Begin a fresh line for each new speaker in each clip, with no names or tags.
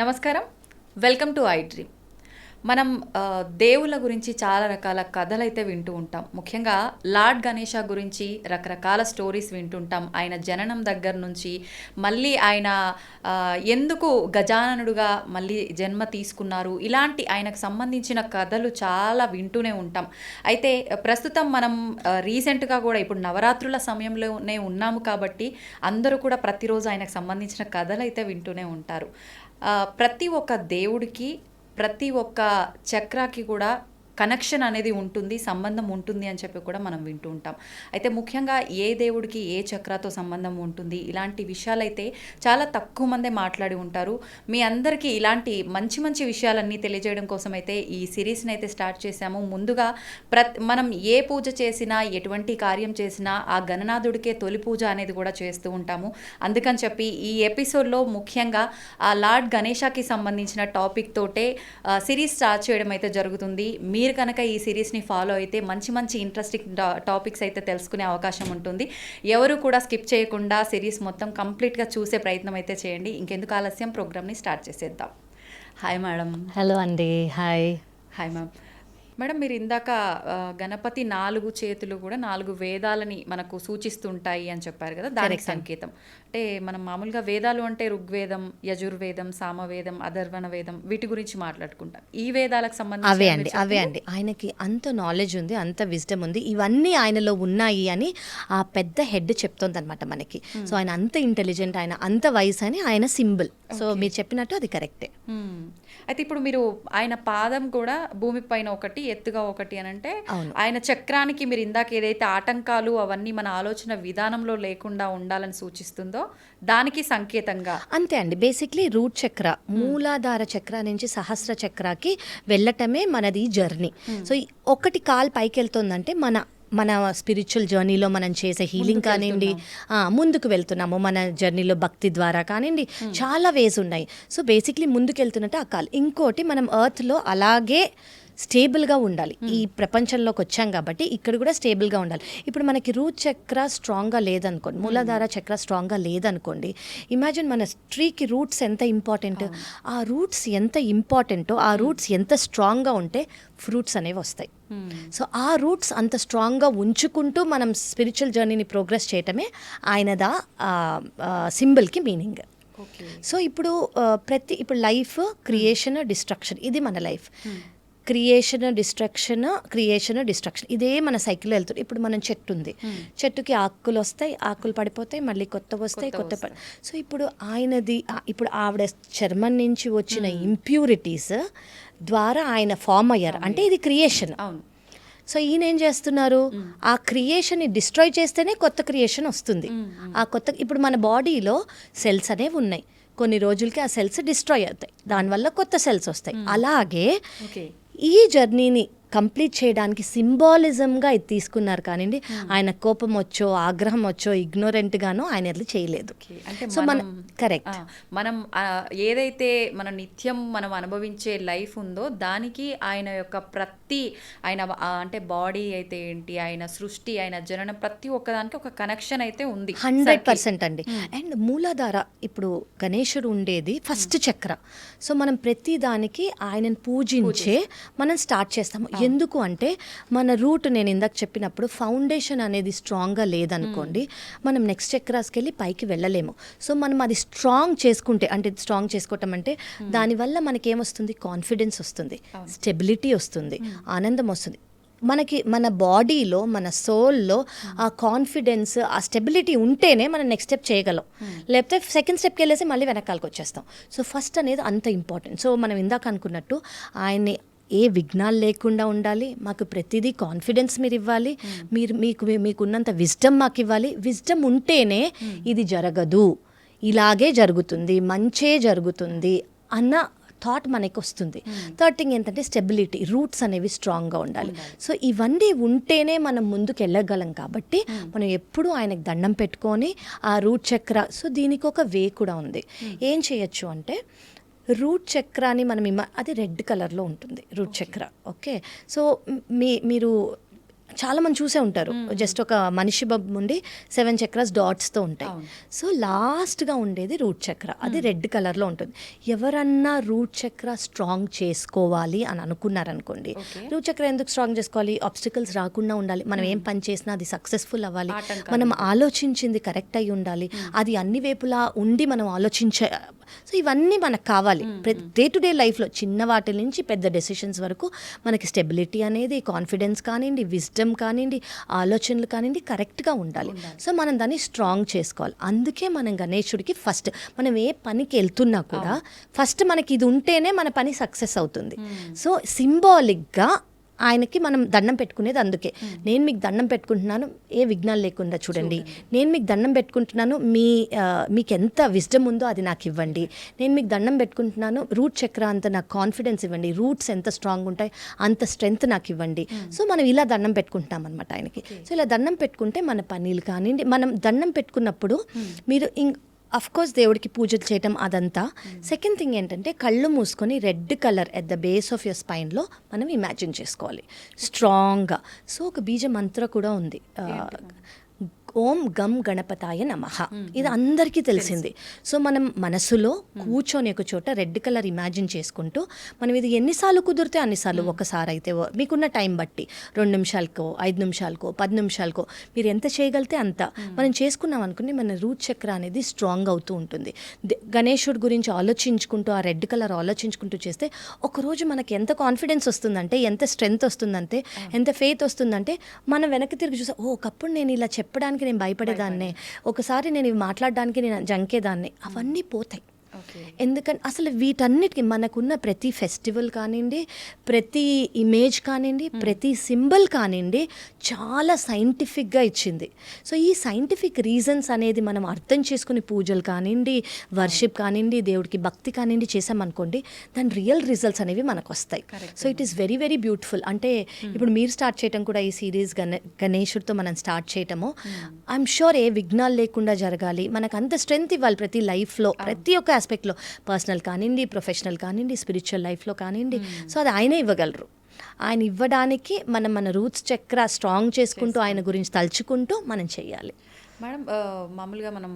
నమస్కారం. Welcome to I dream. మనం దేవుళ్ళ గురించి చాలా రకాల కథలు అయితే వింటూ ఉంటాం. ముఖ్యంగా లార్డ్ గణేష గురించి రకరకాల స్టోరీస్ వింటుంటాం. ఆయన జననం దగ్గర నుంచి మళ్ళీ ఆయన ఎందుకు గజాననుడుగా మళ్ళీ జన్మ తీసుకున్నారు? ఇలాంటి ఆయనకు సంబంధించిన కథలు చాలా వింటూనే ఉంటాం. అయితే ప్రస్తుతం మనం రీసెంట్గా కూడా ఇప్పుడు నవరాత్రుల సమయంలోనే ఉన్నాము కాబట్టి అందరూ కూడా ప్రతిరోజు ఆయనకు సంబంధించిన కథలు అయితే వింటూనే ఉంటారు. ప్రతి ఒక్క దేవుడికి ప్రతి ఒక్క చక్రాకి కూడా కనెక్షన్ అనేది ఉంటుంది సంబంధం ఉంటుంది అని చెప్పి కూడా మనం వింటూ ఉంటాం. అయితే ముఖ్యంగా ఏ దేవుడికి ఏ చక్రాతో సంబంధం ఉంటుంది ఇలాంటి విషయాలైతే చాలా తక్కువ మందే మాట్లాడి ఉంటారు. మీ అందరికీ ఇలాంటి మంచి మంచి విషయాలన్నీ తెలియజేయడం కోసం అయితే ఈ సిరీస్ని అయితే స్టార్ట్ చేశాము. ముందుగా ప్రత్ మనం ఏ పూజ చేసినా ఎటువంటి కార్యం చేసినా ఆ గణనాథుడికే తొలి పూజ అనేది కూడా చేస్తూ ఉంటాము. అందుకని చెప్పి ఈ ఎపిసోడ్లో ముఖ్యంగా ఆ లార్డ్ గణేషాకి సంబంధించిన టాపిక్ తోటే సిరీస్ స్టార్ట్ చేయడం అయితే జరుగుతుంది. మీరు కనుక ఈ సిరీస్ని ఫాలో అయితే మంచి మంచి ఇంట్రెస్టింగ్ టాపిక్స్ అయితే తెలుసుకునే అవకాశం ఉంటుంది. ఎవరు కూడా స్కిప్ చేయకుండా సిరీస్ మొత్తం కంప్లీట్గా చూసే ప్రయత్నం అయితే చేయండి. ఇంకెందుకు ఆలస్యం? ప్రోగ్రామ్ని స్టార్ట్ చేసేద్దాం. హాయ్ మేడం
హలో అండి హాయ్
హాయ్ మ్యామ్ మేడం మీరు ఇందాక గణపతి నాలుగు చేతులు కూడా నాలుగు వేదాలని మనకు సూచిస్తుంటాయి అని చెప్పారు కదా దానికి సంకేతం. అంటే మనం మామూలుగా వేదాలు అంటే ఋగ్వేదం యజుర్వేదం సామవేదం అధర్వణ వేదం వీటి గురించి మాట్లాడుకుంటాం. ఈ వేదాలకు సంబంధించి
అవే అండి అవే అండి. ఆయనకి అంత నాలెడ్జ్ ఉంది అంత విజ్డమ్ ఉంది. ఇవన్నీ ఆయనలో ఉన్నాయి అని ఆ పెద్ద హెడ్ చెప్తోంది అనమాట మనకి సో ఆయన అంత ఇంటెలిజెంట్ ఆయన అంత వయసు అని ఆయన సింబల్ సో మీరు చెప్పినట్టు అది కరెక్టే.
అయితే ఇప్పుడు మీరు ఆయన పాదం కూడా భూమి పైన ఒకటి ఎత్తుగా ఒకటి అని అంటే. ఆయన చక్రానికి మీరు ఇందాక ఏదైతే ఆటంకాలు అవన్నీ మన ఆలోచన విధానంలో లేకుండా ఉండాలని సూచిస్తుందో దానికి సంకేతంగా.
అంతే అండి. బేసిక్లీ రూట్ చక్ర మూలాధార చక్ర నుంచి సహస్ర చక్రాకి వెళ్ళటమే మనది జర్నీ. సో ఒకటి కాల్ పైకి వెళ్తుందంటే మన మన స్పిరిచువల్ జర్నీలో మనం చేసే హీలింగ్ కానివ్వండి ముందుకు వెళ్తున్నాము. మన జర్నీలో భక్తి ద్వారా కానివ్వండి చాలా వేస్ ఉన్నాయి. సో బేసిక్లీ ముందుకు వెళ్తున్నట్టు ఆ కాల్. ఇంకోటి మనం ఎర్త్లో అలాగే స్టేబుల్గా ఉండాలి. ఈ ప్రపంచంలోకి వచ్చాం కాబట్టి ఇక్కడ కూడా స్టేబుల్గా ఉండాలి. ఇప్పుడు మనకి రూట్ చక్ర స్ట్రాంగ్గా లేదనుకోండి మూలాధార చక్ర స్ట్రాంగ్గా లేదనుకోండి ఇమాజిన్ మన ట్రీకి రూట్స్ ఎంత ఇంపార్టెంట్? ఆ రూట్స్ ఎంత ఇంపార్టెంటో ఆ రూట్స్ ఎంత స్ట్రాంగ్గా ఉంటే ఫ్రూట్స్ అనేవి వస్తాయి.
మ్మ్.
సో ఆ రూట్స్ అంత స్ట్రాంగ్గా ఉంచుకుంటూ మనం స్పిరిచువల్ జర్నీని ప్రోగ్రెస్ చేయటమే ఆయనదా సింబల్కి మీనింగ్. సో ఇప్పుడు ప్రతి ఇప్పుడు లైఫ్ క్రియేషన్ డిస్ట్రక్షన్ ఇది మన life. Creation destruction creation destruction ఇదే మన సైకిల్లో వెళ్తుంది. ఇప్పుడు మనం చెట్టు ఉంది. చెట్టుకి ఆకులు వస్తాయి. ఆకులు పడిపోతాయి. మళ్ళీ కొత్త వస్తాయి కొత్త పడి సో ఇప్పుడు ఆయనది ఇప్పుడు ఆవిడ చర్మం నుంచి వచ్చిన ఇంప్యూరిటీస్ ద్వారా ఆయన ఫామ్ అయ్యారు. అంటే ఇది క్రియేషన్
అవును.
సో ఈయన ఏం చేస్తున్నారు? ఆ క్రియేషన్ని డిస్ట్రాయ్ చేస్తేనే కొత్త క్రియేషన్ వస్తుంది. ఆ కొత్త ఇప్పుడు మన బాడీలో సెల్స్ అనేవి ఉన్నాయి. కొన్ని రోజులకి ఆ సెల్స్ డిస్ట్రాయ్ అవుతాయి. దానివల్ల కొత్త సెల్స్ వస్తాయి. అలాగే ఈ జర్నీని కంప్లీట్ చేయడానికి సింబాలిజంగా ఇది తీసుకున్నారు కానివ్వండి ఆయన కోపం వచ్చో ఆగ్రహం వచ్చో ignorant గానో ఆయన అది చేయలేదు. సో మన కరెక్ట్
మనం ఏదైతే మన నిత్యం మనం అనుభవించే లైఫ్ ఉందో దానికి ఆయన యొక్క ప్రతి ఆయన అంటే బాడీ అయితే ఏంటి ఆయన సృష్టి ఆయన జననం ప్రతి ఒక్కదానికి ఒక కనెక్షన్ అయితే ఉంది.
హండ్రెడ్ పర్సెంట్ అండి. అండ్ మూలాధార ఇప్పుడు గణేశుడు ఉండేది ఫస్ట్ చక్ర. సో మనం ప్రతి దానికి ఆయనను పూజించే మనం స్టార్ట్ చేస్తాము. ఎందుకు అంటే మన రూట్ నేను ఇందాక చెప్పినప్పుడు ఫౌండేషన్ అనేది స్ట్రాంగ్గా లేదనుకోండి మనం నెక్స్ట్ చక్రాస్కి వెళ్ళి పైకి వెళ్ళలేము. సో మనం అది స్ట్రాంగ్ చేసుకుంటే అంటే స్ట్రాంగ్ చేసుకోవటం అంటే దానివల్ల మనకి ఏమొస్తుంది కాన్ఫిడెన్స్ వస్తుంది స్టెబిలిటీ వస్తుంది ఆనందం వస్తుంది. మనకి మన బాడీలో మన సోల్లో ఆ కాన్ఫిడెన్స్ ఆ స్టెబిలిటీ ఉంటేనే మనం నెక్స్ట్ స్టెప్ చేయగలం. లేకపోతే సెకండ్ స్టెప్కి వెళ్ళేసి మళ్ళీ వెనకాలకు వచ్చేస్తాం. సో ఫస్ట్ అనేది అంత ఇంపార్టెంట్. సో మనం ఇందాక అనుకున్నట్టు ఆయన్ని ఏ విఘ్నాలు లేకుండా ఉండాలి మాకు ప్రతిదీ కాన్ఫిడెన్స్ మీరు ఇవ్వాలి మీరు మీకు మీకున్నంత విజ్డమ్ మాకు ఇవ్వాలి. విజ్డమ్ ఉంటేనే ఇది జరగదు. ఇలాగే జరుగుతుంది మంచే జరుగుతుంది అన్న థాట్ మనకి వస్తుంది థర్డ్ థింగ్ ఏంటంటే స్టెబిలిటీ రూట్స్ అనేవి స్ట్రాంగ్గా ఉండాలి. సో ఇవన్నీ ఉంటేనే మనం ముందుకు వెళ్ళగలం కాబట్టి మనం ఎప్పుడూ ఆయనకు దండం పెట్టుకొని ఆ రూట్ చక్ర సో దీనికి ఒక వే కూడా ఉంది. ఏం చేయొచ్చు అంటే రూట్ చక్రాన్ని మనం ఇమ అది రెడ్ కలర్లో ఉంటుంది రూట్ చక్ర. ఓకే? సో మీ మీరు చాలా మంది చూసే ఉంటారు. జస్ట్ ఒక మనిషి బొమ్మ ఉండి సెవెన్ చక్రాస్ డాట్స్తో ఉంటాయి. సో లాస్ట్గా ఉండేది రూట్ చక్ర. అది రెడ్ కలర్లో ఉంటుంది. ఎవరన్నా రూట్ చక్ర స్ట్రాంగ్ చేసుకోవాలి అని అనుకున్నారనుకోండి. రూట్ చక్ర ఎందుకు స్ట్రాంగ్ చేసుకోవాలి? ఆబ్స్టికల్స్ రాకుండా ఉండాలి. మనం ఏం పని చేసినా అది సక్సెస్ఫుల్ అవ్వాలి. మనం ఆలోచించింది కరెక్ట్ అయి ఉండాలి. అది అన్ని వైపులా ఉండి మనం ఆలోచించే సో ఇవన్నీ మనకు కావాలి. డే టు డే లైఫ్లో చిన్న వాటి నుంచి పెద్ద డెసిషన్స్ వరకు మనకి స్టెబిలిటీ అనేది కాన్ఫిడెన్స్ కానివ్వండి విజ్డమ్ కానివ్వండి ఆలోచనలు కానివ్వండి కరెక్ట్గా ఉండాలి. సో మనం దాన్ని స్ట్రాంగ్ చేసుకోవాలి. అందుకే మనం గణేశుడికి ఫస్ట్ మనం ఏ పనికి వెళ్తున్నా కూడా ఫస్ట్ మనకి ఇది ఉంటేనే మన పని సక్సెస్ అవుతుంది. సో సింబాలిక్గా ఆయనకి మనం దండం పెట్టుకునేది అందుకే. నేను మీకు దండం పెట్టుకుంటున్నాను ఏ విఘ్నాలు లేకుండా చూడండి. నేను మీకు దండం పెట్టుకుంటున్నాను మీ మీకు ఎంత విజ్డమ్ ఉందో అది నాకు ఇవ్వండి. నేను మీకు దండం పెట్టుకుంటున్నాను రూట్ చక్ర అంత నాకు కాన్ఫిడెన్స్ ఇవ్వండి. రూట్స్ ఎంత స్ట్రాంగ్ ఉంటాయి అంత స్ట్రెంగ్త్ నాకు ఇవ్వండి. సో మనం ఇలా దండం పెట్టుకుంటాం అనమాట ఆయనకి సో ఇలా దండం పెట్టుకుంటే మన పనీలు కానివ్వండి మనం దండం పెట్టుకున్నప్పుడు మీరు కోర్స్ దేవుడికి పూజలు చేయటం అదంతా. సెకండ్ థింగ్ ఏంటంటే కళ్ళు మూసుకొని red colour at the base of your స్పైన్లో మనం ఇమాజిన్ చేసుకోవాలి. స్ట్రాంగ్గా సో ఒక బీజ మంత్ర కూడా ఉంది. ఓం గం గణపతాయ నమః. ఇది అందరికీ తెలిసింది. సో మనం మనసులో కూర్చొని ఒక చోట రెడ్ కలర్ ఇమాజిన్ చేసుకుంటూ మనం ఇది ఎన్నిసార్లు కుదిరితే అన్నిసార్లు ఒకసారి అయితే మీకున్న టైం బట్టి రెండు నిమిషాలకో ఐదు నిమిషాలకో పది నిమిషాలకో మీరు ఎంత చేయగలితే అంత. మనం చేసుకున్నాం అనుకుని మన రూట్ చక్ర అనేది స్ట్రాంగ్ అవుతూ ఉంటుంది. గణేశుడి గురించి ఆలోచించుకుంటూ ఆ రెడ్ కలర్ ఆలోచించుకుంటూ చేస్తే ఒకరోజు మనకి ఎంత కాన్ఫిడెన్స్ వస్తుందంటే ఎంత స్ట్రెంగ్త్ వస్తుందంటే ఎంత ఫెయిత్ వస్తుందంటే మనం వెనక్కి తిరిగి చూసా ఓ ఒకప్పుడు నేను ఇలా చెప్పడానికి నేను భయపడేదాన్నే. ఒకసారి నేను ఇవి మాట్లాడడానికి నేను జంకేదాన్ని. అవన్నీ పోతాయి. ఎందుకంటే అసలు వీటన్నిటికి మనకున్న ప్రతి ఫెస్టివల్ కానివ్వండి ప్రతి ఇమేజ్ కానివ్వండి ప్రతి సింబల్ కానివ్వండి చాలా సైంటిఫిక్గా ఇచ్చింది. సో ఈ సైంటిఫిక్ రీజన్స్ అనేది మనం అర్థం చేసుకుని పూజలు కానివ్వండి వర్షిప్ కానివ్వండి దేవుడికి భక్తి కానివ్వండి చేసామనుకోండి దాని రియల్ రిజల్ట్స్ అనేవి మనకు వస్తాయి. So it is very very beautiful. అంటే ఇప్పుడు మీరు స్టార్ట్ చేయటం కూడా ఈ సిరీస్ గణ గణేశుడితో మనం స్టార్ట్ చేయటము. ఐఎమ్ షూర్ ఏ విఘ్నాలు లేకుండా జరగాలి. మనకు అంత స్ట్రెంగ్త్ ఇవ్వాలి ప్రతి లైఫ్లో. ప్రతి ఒక్క ఆస్పెక్ట్లో పర్సనల్ కానివ్వండి ప్రొఫెషనల్ కానివ్వండి స్పిరిచువల్ లైఫ్లో కానివ్వండి సో అది ఆయనే ఇవ్వగలరు. ఆయన ఇవ్వడానికి మనం మన రూట్స్ చక్ర స్ట్రాంగ్ చేసుకుంటూ ఆయన గురించి తలుచుకుంటూ మనం చేయాలి.
మేడం మామూలుగా మనం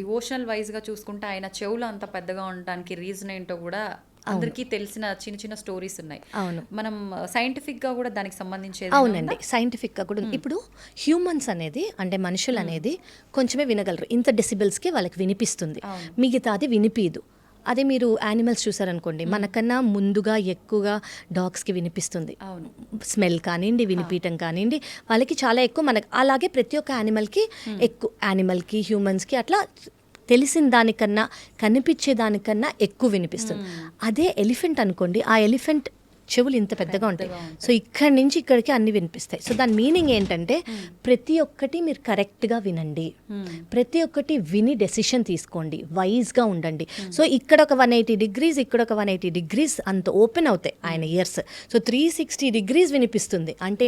డివోషనల్ వైజ్గా చూసుకుంటే ఆయన చెవులు అంత పెద్దగా ఉండడానికి రీజన్ ఏంటో కూడా అందరికీ తెలిసిన చిన్న చిన్న స్టోరీస్ ఉన్నాయి.
అవును.
మనం సైంటిఫిక్గా కూడా దానికి సంబంధించి
అవునండి. సైంటిఫిక్గా కూడా. ఉంది. ఇప్పుడు హ్యూమన్స్ అనేది అంటే మనుషులు అనేది కొంచెమే వినగలరు. ఇంత డెసిబెల్స్కి వాళ్ళకి వినిపిస్తుంది.
అవును.
మిగతాది వినిపించదు అదే మీరు యానిమల్స్ చూసారనుకోండి మనకన్నా ముందుగా ఎక్కువగా డాగ్స్కి వినిపిస్తుంది.
అవును.
స్మెల్ కానివ్వండి వినిపించడం కానివ్వండి వాళ్ళకి చాలా ఎక్కువ మనకి అలాగే ప్రతి ఒక్క యానిమల్కి ఎక్కువ యానిమల్కి హ్యూమన్స్కి అట్లా తెలిసిన దానికన్నా కనిపించే దానికన్నా ఎక్కువ వినిపిస్తుంది. అదే ఎలిఫెంట్ అనుకోండి ఆ ఎలిఫెంట్ చెవులు ఇంత పెద్దగా ఉంటాయి. సో ఇక్కడి నుంచి ఇక్కడికి అన్ని వినిపిస్తాయి. సో దాని మీనింగ్ ఏంటంటే ప్రతి ఒక్కటి మీరు కరెక్ట్గా వినండి. ప్రతి ఒక్కటి విని డెసిషన్ తీసుకోండి. వైజ్గా ఉండండి. సో ఇక్కడ ఒక వన్ ఎయిటీ డిగ్రీస్ ఇక్కడ ఒక వన్ ఎయిటీ డిగ్రీస్ అంత ఓపెన్ అవుతాయి ఆయన years. So three sixty degrees వినిపిస్తుంది. అంటే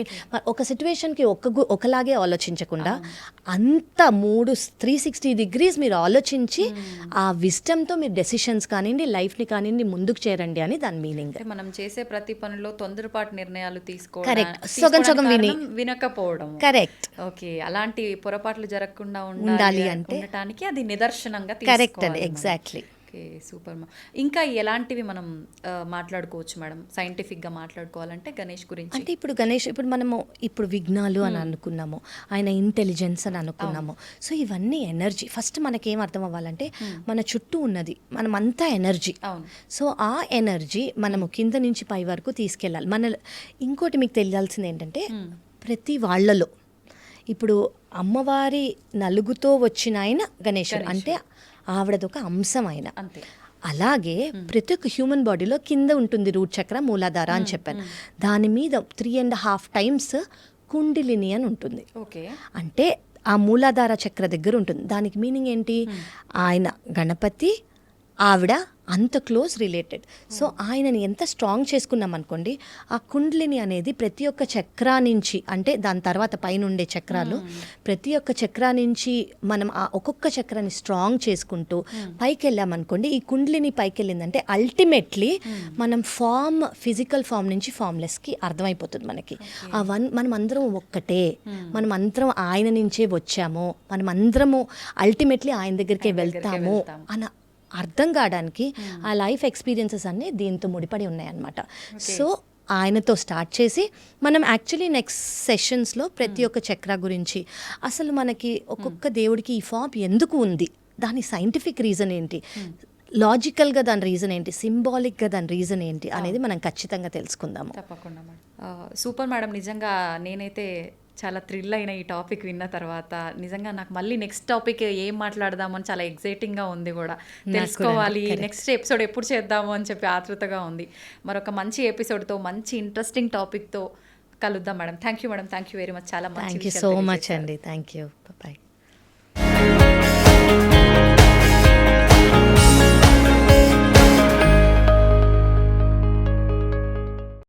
ఒక సిచ్యువేషన్కి ఒక ఒకలాగే ఆలోచించకుండా అంత మూడు త్రీ సిక్స్టీ డిగ్రీస్ మీరు ఆలోచించి ఆ విస్టమ్తో మీరు డెసిషన్స్ కానివ్వండి లైఫ్ని కానివ్వండి ముందుకు చేరండి అని దాని మీనింగ్.
మనం చేసే ప్రతి పనిలో తొందరపాటు నిర్ణయాలు తీసుకోవడం వినకపోవడం
కరెక్ట్
ఓకే. అలాంటి పొరపాట్లు జరగకుండా
ఉండాలి అంటే-
ఉండటానికి అది నిదర్శనంగా
కరెక్ట్ అండి. ఎగ్జాక్ట్లీ
ఓకే సూపర్ మా. ఇంకా ఎలాంటివి మనం మాట్లాడుకోవచ్చు మేడం? సైంటిఫిక్గా మాట్లాడుకోవాలంటే గణేష్ గురించి.
అంటే ఇప్పుడు గణేష్ ఇప్పుడు మనము ఇప్పుడు విఘ్నాలు అని అనుకున్నాము. ఆయన ఇంటెలిజెన్స్ అని అనుకున్నాము. సో ఇవన్నీ ఎనర్జీ. ఫస్ట్ మనకేం అర్థం అవ్వాలంటే మన చుట్టూ ఉన్నది. మనం అంతా ఎనర్జీ సో ఆ ఎనర్జీ మనము కింద నుంచి పై వరకు తీసుకెళ్ళాలి. మన ఇంకోటి మీకు తెలియాల్సింది ఏంటంటే ప్రతి వాళ్ళలో. ఇప్పుడు అమ్మవారి నలుగుతో వచ్చిన ఆయన గణేశుడు అంటే ఆవిడదొక అంశం ఆయన. అలాగే ప్రతి ఒక్క హ్యూమన్ బాడీలో కింద ఉంటుంది రూట్ చక్ర మూలాధార అని చెప్పాను. దాని మీద three and half times kundalini అని ఉంటుంది.
ఓకే.
అంటే ఆ మూలాధార చక్ర దగ్గర ఉంటుంది. దానికి మీనింగ్ ఏంటి? ఆయన గణపతి ఆవిడ అంత క్లోజ్ రిలేటెడ్. సో ఆయనని ఎంత స్ట్రాంగ్ చేసుకున్నాం అనుకోండి ఆ కుండ్లిని అనేది ప్రతి ఒక్క చక్రా నుంచి అంటే దాని తర్వాత పైన ఉండే చక్రాలు ప్రతి ఒక్క చక్రా నుంచి మనం ఆ ఒక్కొక్క చక్రాన్ని స్ట్రాంగ్ చేసుకుంటూ పైకి వెళ్ళామనుకోండి ఈ కుండ్లిని పైకి వెళ్ళిందంటే అల్టిమేట్లీ మనం ఫామ్ ఫిజికల్ ఫామ్ నుంచి ఫామ్లెస్కి అర్థమైపోతుంది మనకి. ఆ వన్ మనం అందరం ఒక్కటే మనం అందరం ఆయన నుంచే వచ్చాము మనం అందరము అల్టిమేట్లీ ఆయన దగ్గరికే వెళ్తాము. అన్న అర్థం కావడానికి ఆ లైఫ్ ఎక్స్పీరియన్సెస్ అన్నీ దీంతో ముడిపడి ఉన్నాయన్నమాట. సో ఆయనతో స్టార్ట్ చేసి మనం యాక్చువల్లీ నెక్స్ట్ సెషన్స్లో ప్రతి ఒక్క చక్ర గురించి అసలు మనకి ఒక్కొక్క దేవుడికి ఈ ఫామ్ ఎందుకు ఉంది? దాని సైంటిఫిక్ రీజన్ ఏంటి? లాజికల్గా దాని రీజన్ ఏంటి? సింబాలిక్గా దాని రీజన్ ఏంటి? అనేది మనం ఖచ్చితంగా తెలుసుకుందాము.
తప్పకుండా మేడం. సూపర్ మేడం నిజంగా నేనైతే చాలా థ్రిల్ అయిన ఈ టాపిక్ విన్న తర్వాత నిజంగా నాకు మళ్ళీ నెక్స్ట్ టాపిక్ ఏం మాట్లాడదామని చాలా ఎగ్జైటింగ్గా ఉంది కూడా. తెలుసుకోవాలి నెక్స్ట్ ఎపిసోడ్ ఎప్పుడు చేద్దాము అని చెప్పి ఆతృతగా ఉంది. మరొక మంచి ఎపిసోడ్తో మంచి ఇంట్రెస్టింగ్ టాపిక్తో కలుద్దాం madam. Thank you madam. Thank you very much చాలా
థ్యాంక్ యూ సో మచ్ అండి. Thank you bye